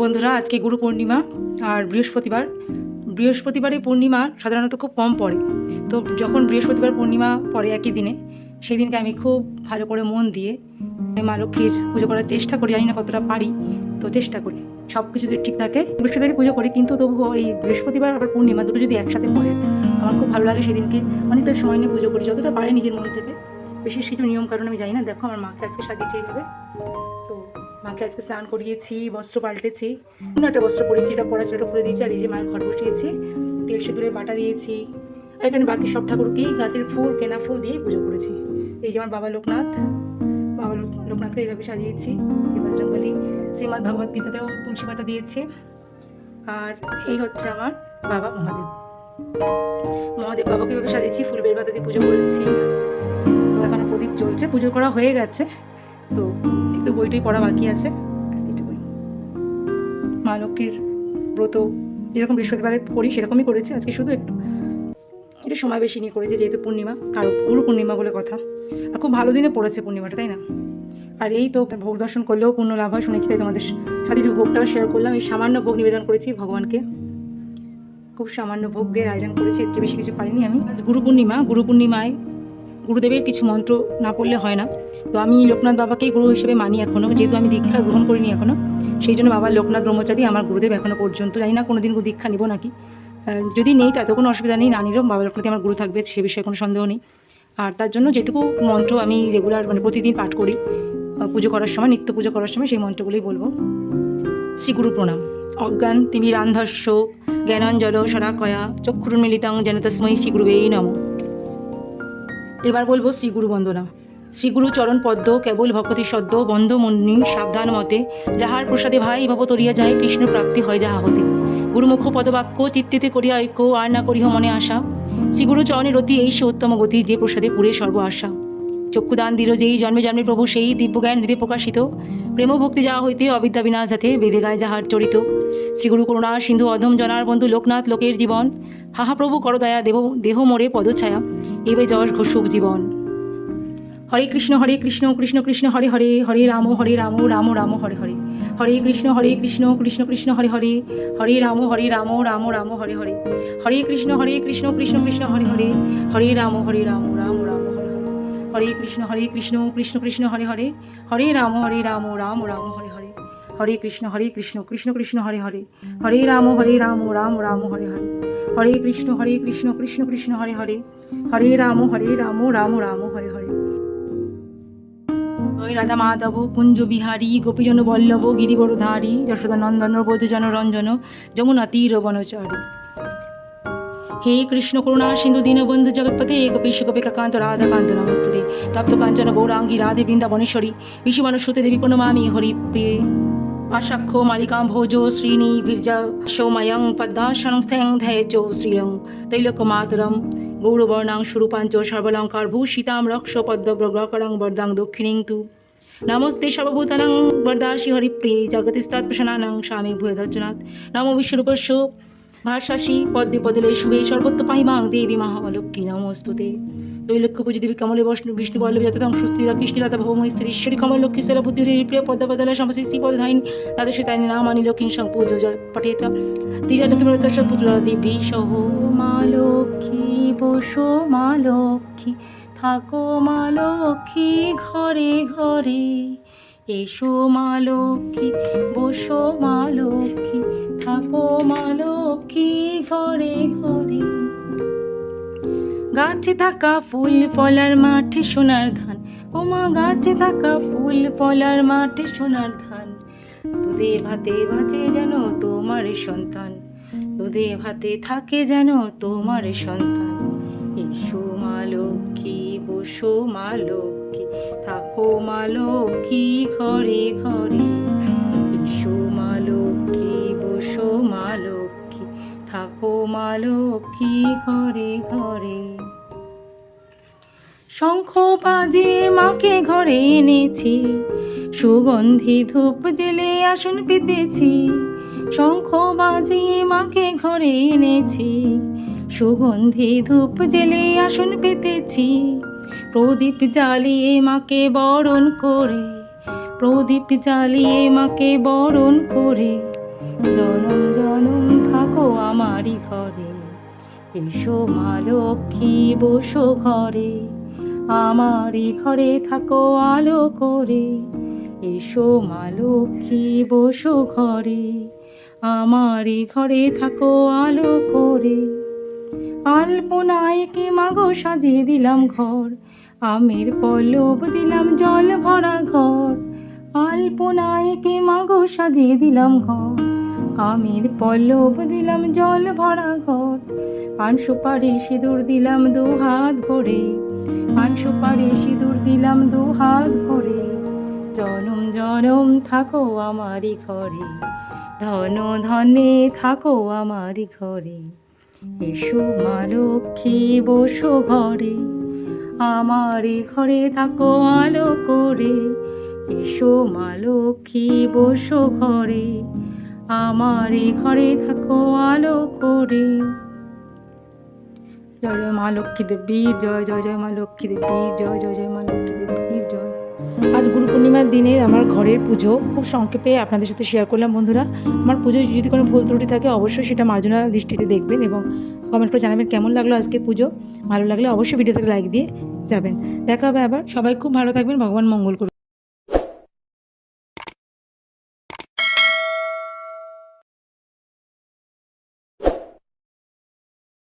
বন্ধুরা, আজকে গুরু পূর্ণিমা আর বৃহস্পতিবার। বৃহস্পতিবারে পূর্ণিমা সাধারণত খুব কম পড়ে। তো যখন বৃহস্পতিবার পূর্ণিমা পড়ে একই দিনে সেই দিনকে আমি খুব ভালো করে মন দিয়ে মা লক্ষ্মীর পুজো করার চেষ্টা করি। জানি না কতটা পারি, তো চেষ্টা করি। সব কিছু যদি ঠিক থাকে বৃহস্পতিবারে পুজো করি, কিন্তু তবুও এই বৃহস্পতিবার আবার পূর্ণিমা দুটো যদি একসাথে পড়ে, আমার খুব ভালো লাগে সেদিনকে অনেকটা সময় নিয়ে পুজো করি, যতটা পারে নিজের মন থেকে। বিশেষ কিছু নিয়ম কারণ আমি জানি না। দেখো আমার মাকে আজকে সাজিয়েছি এইভাবে। তো মাকে আজকে স্নান করিয়েছি, বস্ত্র পাল্টেছি। অন্য একটা বস্ত্র পরেছি, এটা পরা এটা পরে দিয়েছি, আর এই যে মায়ের ঘর বসিয়েছি, তেল সিঁদুরের বাটা দিয়েছি। আর এখানে বাকি সব ঠাকুরকেই গাছের ফুল, কেনা ফুল দিয়ে পুজো করেছি। এই যে আমার বাবা লোকনাথ, বাবা লোক- লোকনাথকে এইভাবে সাজিয়েছি। বজরঙ্গলি শ্রীমদ ভগবত গীতাতেও তুলসী পাতা দিয়েছে। আর এই হচ্ছে আমার বাবা মহাদেব। মহাদেব বাবাকে এভাবে সাজিয়েছি, ফুল বেল পাতা দিয়ে পুজো করেছি। চলছে, পুজো করা হয়ে গেছে। তো একটু বইটই পড়া বাকি আছে। মা লক্ষ্মীর ব্রত যেরকম বৃহস্পতিবারে করি সেরকমই করেছি। আজকে শুধু একটু একটু সময় বেশি নিয়ে করেছি, যেহেতু পূর্ণিমা আর গুরু পূর্ণিমা বলে কথা। আর খুব ভালো দিনে পড়েছে পূর্ণিমাটা, তাই না? আর এই তো ভোগ দর্শন করলেও পূর্ণ লাভ হয়, শুনেছি তাই তোমাদের সাথে একটু ভোগটাও শেয়ার করলাম। এই সামান্য ভোগ নিবেদন করেছি ভগবানকে। খুব সামান্য ভোগের আয়োজন করেছি, এর চেয়ে বেশি কিছু পারিনি আমি। আজ গুরু পূর্ণিমা, গুরু পূর্ণিমায় গুরুদেবের কিছু মন্ত্র না পড়লে হয় না। তো আমি লোকনাথ বাবাকেই গুরু হিসেবে মানি এখনও যেহেতু আমি দীক্ষা গ্রহণ করিনি এখনও সেই জন্য বাবা লোকনাথ ব্রহ্মচারী আমার গুরুদেব এখনও পর্যন্ত। জানি না কোনো দিন দীক্ষা নিব নাকি। যদি নেই তাতে কোনো অসুবিধা নেই, না নিলেও বাবা লোকনাথই আমার গুরু থাকবে, সে বিষয়ে কোনো সন্দেহ নেই। আর তার জন্য যেটুকু মন্ত্র আমি রেগুলার মানে প্রতিদিন পাঠ করি পুজো করার সময়, নিত্য পুজো করার সময় সেই মন্ত্রগুলোই বলব। শ্রী গুরু প্রণাম। অজ্ঞান তিমিরান্ধস্য, জ্ঞানাঞ্জল সরাকয়া চক্ষুর্মিলিতাং যেন তস্মৈ শ্রী গুরুবেই নম। এবার বলব শ্রীগুরু বন্দনা। শ্রীগুরু চরণ পদ্ম, কেবল ভকতি সদ্য, বন্ধ মন্নি, সাবধান মতে, যাহার প্রসাদে ভাই ভব তরিয়া যায়, কৃষ্ণ প্রাপ্তি হয় যাহা হতে। গুরুমুখ পদবাক্য, চিত্তিতে করিয়া ঐক্য, আর না করিহ মনে আশা। শ্রীগুরু চরণের অতি এই সে উত্তম গতি, যে প্রসাদে পুরে সর্ব আশা। চক্ষুদান দিল যেই জন্মে জন্মে প্রভু, সেই দিব্যজ্ঞান হৃদয় প্রকাশিত। প্রেম ভক্তি যাহা হইতে, অবিদ্যা বিনাশ যাতে, বেদে গায় যাহার চরিত শ্রীগুরু করুণা, সিন্ধু অধম জনার বন্ধু লোকনাথ লোকের জীবন। হাহা প্রভু করদয়া দেব দেহ মোরে পদছায়া। এবে যশ ঘোষক জীবন। হরে কৃষ্ণ হরে কৃষ্ণ কৃষ্ণ কৃষ্ণ, হরে হরে হরে রাম হরে রাম রাম রাম, হরে হরে। হরে কৃষ্ণ হরে কৃষ্ণ কৃষ্ণ কৃষ্ণ, হরে হরে। হরে রাম হরে রাম রাম রাম, হরে হরে। হরে কৃষ্ণ হরে কৃষ্ণ কৃষ্ণ কৃষ্ণ, হরে হরে। হরে রাম হরে রাম রাম রাম হরে কৃষ্ণ হরে কৃষ্ণ কৃষ্ণ কৃষ্ণ, হরে হরে। হরে রাম হরে রাম রাম রাম, হরে হরে। হরে কৃষ্ণ হরে কৃষ্ণ কৃষ্ণ কৃষ্ণ, হরে হরে। হরে রাম হরে রাম রাম রাম, হরে হরে। হরে কৃষ্ণ হরে কৃষ্ণ কৃষ্ণ কৃষ্ণ, হরে হরে। হরে রাম হরে রাম রাম রাম, হরে হরে। রাধা মাধব, কুঞ্জ বিহারী, গোপীজন বল্লভ, গিরিবরধারী, যশোদা নন্দন বধুজন রঞ্জন, যমুনা তীর বনচারী। হে কৃষ্ণ করুণা, সিন্ধু দীনবন্ধু জগৎপতে গোপী গোপিকাকান্ত রাধা কান্ত, নমস্তুতে। তপ্ত কাঞ্চন, গৌরাঙ্গী, রাধে বৃন্দাবনেশ্বরী বিশ্বমানুষতে দেবী প্রণমামি হরি প্রিয়ে আশাক্ষ মালিকাম ভোজ শ্রীণী ভীর্যা সৌময়ং পদ্মাসনং স্থ্যং ধ্যায়চ শ্রীরং তৈলক মাতরম গৌরবর্ণাং স্বরূপাঞ্চ সর্বলঙ্কার ভূষিতাম, রক্ষ পদ্মব্রগ্রকরং বর্দাং, দক্ষিণীং তু। নমস্তে সর্বভূতানাং, বরদাসি, হরিপ্রিয়ে। জগতিস্তৎপ্রসনানাং স্বামী ভূয়দর্জনাথ। নম বিশ্বরূপস্য। ভাষাসী পদ্মে পদলে শুভে সর্বত্র পাহিমাং দেবী মহালক্ষ্মী, নমস্তুতে। তৈলক্ষ পুজো দেবী কমলে বৈষ্ণু বিষ্ণু বল্লভী যতদং সুস্থিরা কৃষ্ণদাতা ভৌমস্ত্রী ঈশ্বরী, কমল, লক্ষ্মী সর বুদ্ধি প্রিয় পদ্ম পদলে সমস্ত শ্রী পদধাইন তাদের সে তাই নাম আনি লক্ষ্মী সং পূজো জয় পঠেতা স্ত্রীরা লক্ষ্মী মৃত পুত্র, দেবী, সহ, মা, লক্ষ্মী, বসো, মা, লক্ষ্মী, থাকো, মা, লক্ষ্মী, ঘরে ঘরে। এসো মা লক্ষ্মী, বসো মা লক্ষ্মী, থাকো মা লক্ষ্মী ঘরে ঘরে। গাছে থাকা ফুল, ফলার মাঠে সোনার ধান। ওমা গাছে থাকা ফুল, ফলার মাঠে সোনার ধান। দুধে ভাতে বাঁচে যেন তোমার সন্তান। দুধে ভাতে থাকে যেন তোমার সন্তান। এসো মা লক্ষ্মী, বসো মা লক্ষ্মী। থাকো মা লক্ষ্মী, ঘরে ঘরে। এসো মা লক্ষ্মী, বসো মা লক্ষ্মী, থাকো মা লক্ষ্মী, ঘরে ঘরে। শঙ্খ বাজে মাকে ঘরে এনেছি, সুগন্ধি ধূপ জেলে আসন পেতেছি। শঙ্খ বাজে মাকে ঘরে এনেছি, সুগন্ধি ধূপ জেলে আসন পেতেছি। প্রদীপ জ্বালিয়ে মাকে বরণ করে, প্রদীপ জ্বালিয়ে মাকে বরণ করে, জনম জনম থাকো আমারই ঘরে, এসো মা লক্ষ্মী, বসো ঘরে, আমারই ঘরে থাকো আলো করে, এসো মা লক্ষ্মী, বসো ঘরে, আমারই ঘরে থাকো আলো করে। আলপনায় কে মাগো সাজিয়ে দিলাম ঘর আমের পল্লব দিলাম জল ভরা ঘর। আলপনায় কে মাগো সাজিয়ে দিলাম ঘর। আমের পল্লব দিলাম জল ভরা ঘর। পান সুপারি সিঁদুর দিলাম দু হাত ভরে। পান সুপারি সিঁদুর দিলাম দু হাত ভরে। জনম জনম থাকো আমারই ঘরে। ধন, ধনে থাকো আমারই ঘরে। এসো মা লক্ষ্মী, বসো ঘরে। আমারই ঘরে থাকো আলো করে, এসো মা লক্ষ্মী, বসো ঘরে। আমারই ঘরে থাকো আলো করে। জয় জয় মা লক্ষ্মী দেবীর জয় জয় জয় মা লক্ষ্মী দেবীর জয় জয় জয় মা গুরু দিনের আমার ঘরের পুজো, খুব সংক্ষেপে আপনাদের সাথে শেয়ার করলাম বন্ধুরা। আমার পুজোয় যদি কোনো ভুল ত্রুটি থাকে, অবশ্যই সেটা মার্জনা দৃষ্টিতে দেখবেন এবং কমেন্ট করে জানাবেন কেমন লাগল আজকে পুজো। ভালো লাগলে অবশ্যই ভিডিওতে লাইক দিয়ে যাবেন। দেখা হবে আবার। সবাই খুব ভালো থাকবেন। ভগবান মঙ্গল করুন